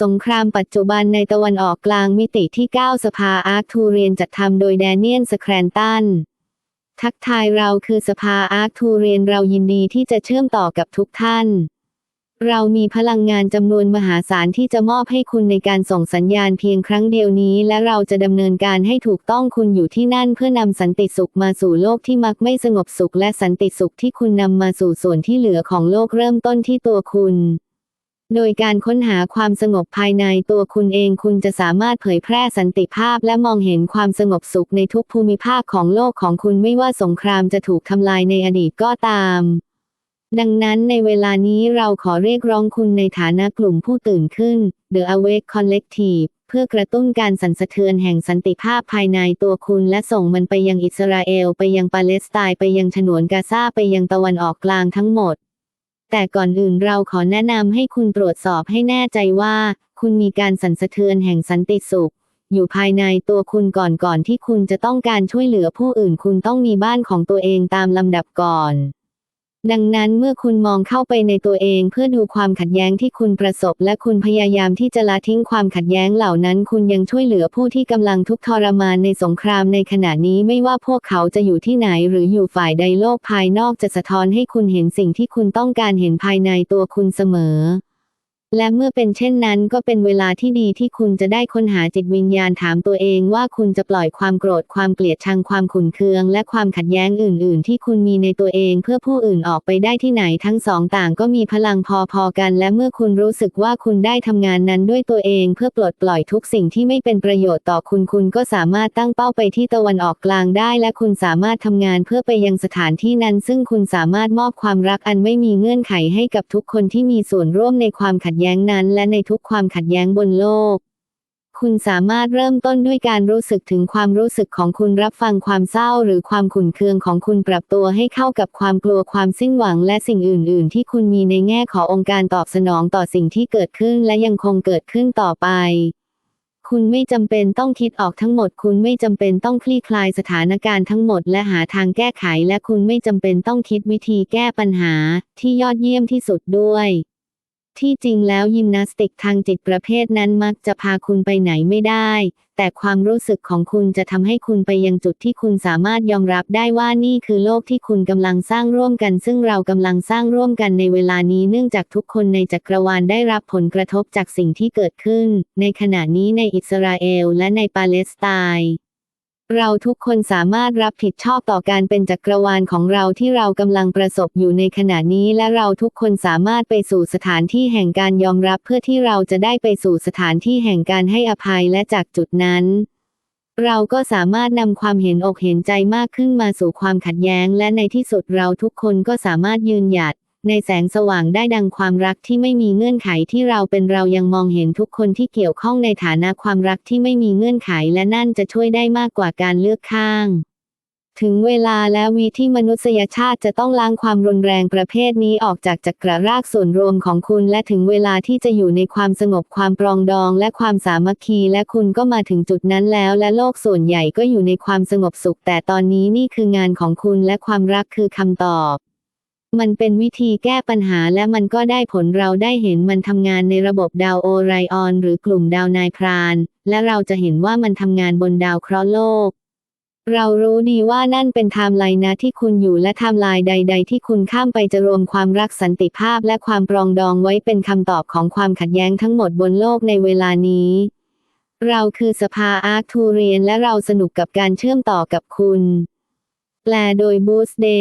สงครามปัจจุบันในตะวันออกกลางมิติที่ 9 สภาอาร์คทูเรียนจัดทำโดยแดเนียนสแครนตัน ทักทายเราคือสภาอาร์คทูเรียนเรายินดีที่จะเชื่อมต่อกับทุกท่าน เรามีพลังงานจำนวนมหาศาลที่จะมอบให้คุณในการส่งสัญญาณเพียงครั้งเดียวนี้ และเราจะดำเนินการให้ถูกต้องคุณอยู่ที่นั่นเพื่อนำสันติสุขมาสู่โลกที่มักไม่สงบสุขและสันติสุขที่คุณนำมาสู่ส่วนที่เหลือของโลกเริ่มต้นที่ตัวคุณ โดยการค้นหาความสงบภายในตัวคุณเองคุณจะสามารถเผยแพร่สันติภาพและมองเห็นความสงบสุขในทุกภูมิภาคของโลกของคุณไม่ว่าสงครามจะถูกทำลายในอดีตก็ตาม ดังนั้นในเวลานี้เราขอเรียกร้องคุณในฐานะกลุ่มผู้ตื่นขึ้น The Awake Collective เพื่อกระตุ้นการสั่นสะเทือนแห่งสันติภาพภายในตัวคุณและส่งมันไปยังอิสราเอล ไปยังปาเลสไตน์ไปยังฉนวนกาซาไปยังตะวันออกกลางทั้งหมด แต่ก่อนอื่นเราขอแนะนำให้คุณตรวจสอบให้แน่ใจว่า คุณมีการสั่นสะเทือนแห่งสันติสุข อยู่ภายในตัวคุณก่อนก่อนที่คุณจะต้องการช่วยเหลือผู้อื่น คุณต้องมีบ้านของตัวเองตามลำดับก่อน ดังนั้นเมื่อคุณมองเข้าไปในตัวเองเพื่อดูความขัดแย้งที่คุณประสบ และคุณพยายามที่จะละทิ้งความขัดแย้งเหล่านั้น คุณยังช่วยเหลือผู้ที่กำลังทุกข์ทรมานในสงครามในขณะนี้ไม่ว่าพวกเขาจะอยู่ที่ไหนหรืออยู่ฝ่ายใดโลกภายนอกจะสะท้อนให้คุณเห็นสิ่งที่คุณต้องการเห็นภายในตัวคุณเสมอ และเมื่อเป็นเช่นนั้นก็เป็นเวลาที่ดีที่คุณจะได้ค้นหาจิตวิญญาณถามตัวเองว่าคุณจะปล่อยความโกรธความเกลียดชังความขุ่นเคือง และความขัดแย้งอื่น ๆ ที่คุณมีในตัวเองเพื่อผู้อื่นออกไปได้ที่ไหนทั้งสองต่างก็มีพลังพอ ๆ กัน และเมื่อคุณรู้สึกว่าคุณได้ทำงานนั้นด้วยตัวเองเพื่อปลดปล่อยทุกสิ่งที่ไม่เป็นประโยชน์ต่อคุณคุณก็สามารถตั้งเป้าไปที่ตะวันออกกลางได้ และคุณสามารถทำงานเพื่อไปยังสถานที่นั้น ซึ่งคุณสามารถมอบความรักอันไม่มีเงื่อนไขให้กับทุกคนที่มีส่วนร่วมในความขัดแย้งนั้นและในทุกความขัดแย้งบนโลก คุณสามารถเริ่มต้นด้วยการรู้สึกถึงความรู้สึกของคุณรับฟังความเศร้าหรือความขุ่นเคืองของคุณปรับตัวให้เข้ากับความกลัวความสิ้นหวังและสิ่งอื่น ๆ ที่คุณมีในแง่ขององค์การตอบสนองต่อสิ่งที่เกิดขึ้นและยังคงเกิดขึ้นต่อไปคุณไม่จำเป็นต้องคิดออกทั้งหมด คุณไม่จำเป็นต้องคลี่คลายสถานการณ์ทั้งหมด และหาทางแก้ไข และคุณไม่จำเป็นต้องคิดวิธีแก้ปัญหาที่ยอดเยี่ยมที่สุดด้วย ที่จริงแล้วยิมนาสติกทางจิตประเภทนั้นมักจะพาคุณไปไหนไม่ได้ แต่ความรู้สึกของคุณจะทำให้คุณไปยังจุดที่คุณสามารถยอมรับได้ว่านี่คือโลกที่คุณกำลังสร้างร่วมกัน ซึ่งเรากำลังสร้างร่วมกันในเวลานี้เนื่องจากทุกคนในจักรวาลได้รับผลกระทบจากสิ่งที่เกิดขึ้น ในขณะนี้ในอิสราเอลและในปาเลสไตน์ เราทุกคนสามารถรับผิดชอบต่อการเป็นจักรวาลของเราที่เรากำลังประสบอยู่ในขณะนี้ และเราทุกคนสามารถไปสู่สถานที่แห่งการยอมรับเพื่อที่เราจะได้ไปสู่สถานที่แห่งการให้อภัยและจากจุดนั้น เราก็สามารถนำความเห็นอกเห็นใจมากขึ้นมาสู่ความขัดแย้ง และในที่สุดเราทุกคนก็สามารถยืนหยัด ในแสงสว่างได้ดังความรักที่ไม่มีเงื่อนไขที่เราเป็นเรายังมองเห็นทุกคนที่เกี่ยวข้องในฐานะความรักที่ไม่มีเงื่อนไขและนั่นจะช่วยได้มากกว่าการเลือกข้าง ถึงเวลาและวีที่มนุษยชาติจะต้องล้างความรุนแรงประเภทนี้ออกจากจักรรากส่วนรวมของคุณ และถึงเวลาที่จะอยู่ในความสงบความปรองดอง และความสามัคคี และคุณก็มาถึงจุดนั้นแล้ว และโลกส่วนใหญ่ก็อยู่ในความสงบสุข แต่ตอนนี้นี่คืองานของคุณและความรักคือคำตอบ มันเป็นวิธีแก้ปัญหาและมันก็ได้ผลเราได้เห็นมันทำงานในระบบดาวโอไรออน หรือกลุ่มดาวนายพราน และเราจะเห็นว่ามันทำงานบนดาวเคราะห์โลก เรารู้ดีว่านั่นเป็นไทม์ไลน์นะที่คุณอยู่และไทม์ไลน์ใด ๆ ที่คุณข้ามไปจะรวมความรักสันติภาพและความปรองดองไว้เป็นคำตอบของความขัดแย้งทั้งหมดบนโลกในเวลานี้ เราคือสภาอาร์คทูเรียนและเราสนุกกับการเชื่อมต่อกับคุณ แปลโดยบูสเดย์